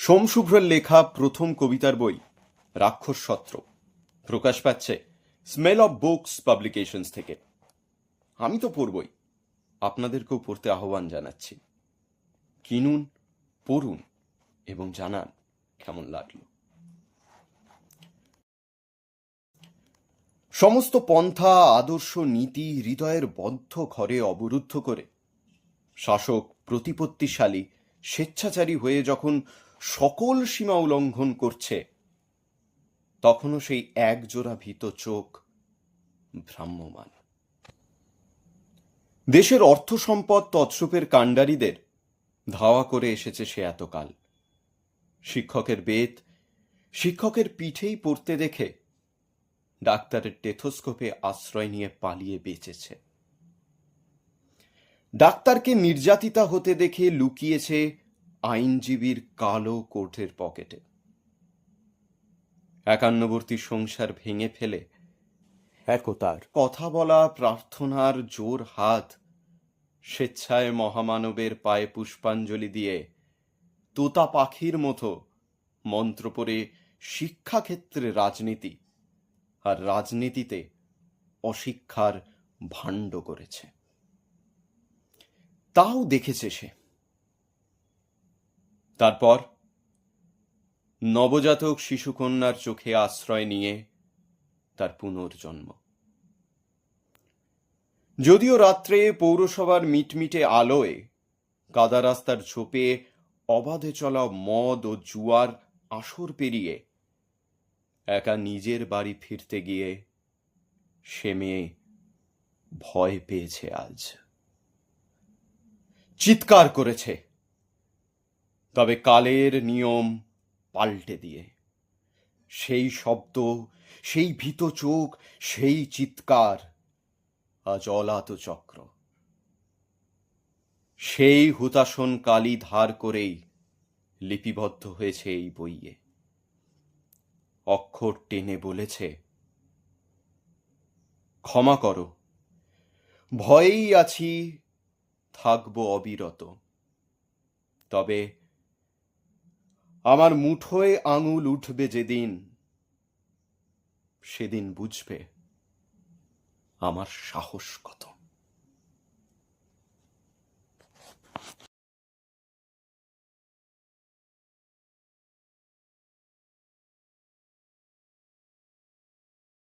সোমশুভ্রের লেখা প্রথম কবিতার বই, রাক্ষস সত্র। প্রকাশ পাচ্ছে স্মেল অফ বুকস পাবলিকেশনস থেকে। আমি তো পড়বই। আপনাদেরকেও পড়তে আহ্বান জানাচ্ছি। কিনুন, পড়ুন এবং জানান কেমন লাগল। সমস্ত পন্থা, আদর্শ নীতি হৃদয়ের বদ্ধ ঘরে অবরুদ্ধ করে, শাসক প্রতিপত্তিশালী, স্বেচ্ছাচারী হয়ে যখন সকল সীমা উল্লঙ্ঘন করছে। তখনও সেই একজোড়া ভীত চোখ ভ্রাম্যমান। দেশের অর্থ সম্পদ তৎসুপের কাণ্ডারীদের ধাওয়া করে এসেছে সে এতকাল। শিক্ষকের বেদ শিক্ষকের পিঠেই পড়তে দেখে ডাক্তারের টেথোস্কোপে আশ্রয় নিয়ে পালিয়ে বেঁচেছে। ডাক্তারকে নির্যাতিতা হতে দেখে লুকিয়েছে আইনজীবীর কালো কোটের পকেটে। একান্নবর্তী সংসার ভেঙে ফেলে। একতার। কথা বলা প্রার্থনার জোর হাত স্বেচ্ছায় মহামানবের পায়ে পুষ্পাঞ্জলি দিয়ে তোতা পাখির মতো মন্ত্র পড়ে শিক্ষাক্ষেত্রে রাজনীতি আর রাজনীতিতে অশিক্ষার ভাণ্ড করেছে। তাও দেখেছে সে। তারপর নবজাতক শিশুকন্যার চোখে আশ্রয় নিয়ে তার পুনর্জন্ম। যদিও রাত্রে পৌরসভার মিটমিটে আলোয় কাদা রাস্তার ঝোপে অবাধে চলা মদ ও জুয়ার আসর পেরিয়ে একা নিজের বাড়ি ফিরতে গিয়ে সে মেয়ে ভয় পেয়েছে আজ। চিৎকার করেছে। তবে কালের নিয়ম পাল্টে দিয়ে। সেই শব্দ, সেই ভীত চোখ, সেই চিৎকার আজ অলাত চক্র। সেই হুতাশন কালি ধার করেই লিপিবদ্ধ হয়েছে এই বইয়ে। অক্ষর টেনে বলেছে, ক্ষমা করো, ভয়েই আছি, থাকব অবিরত। তবে আমার মুঠোয় আঙুল উঠবে যেদিন সেদিন বুঝবে আমার সাহস কত।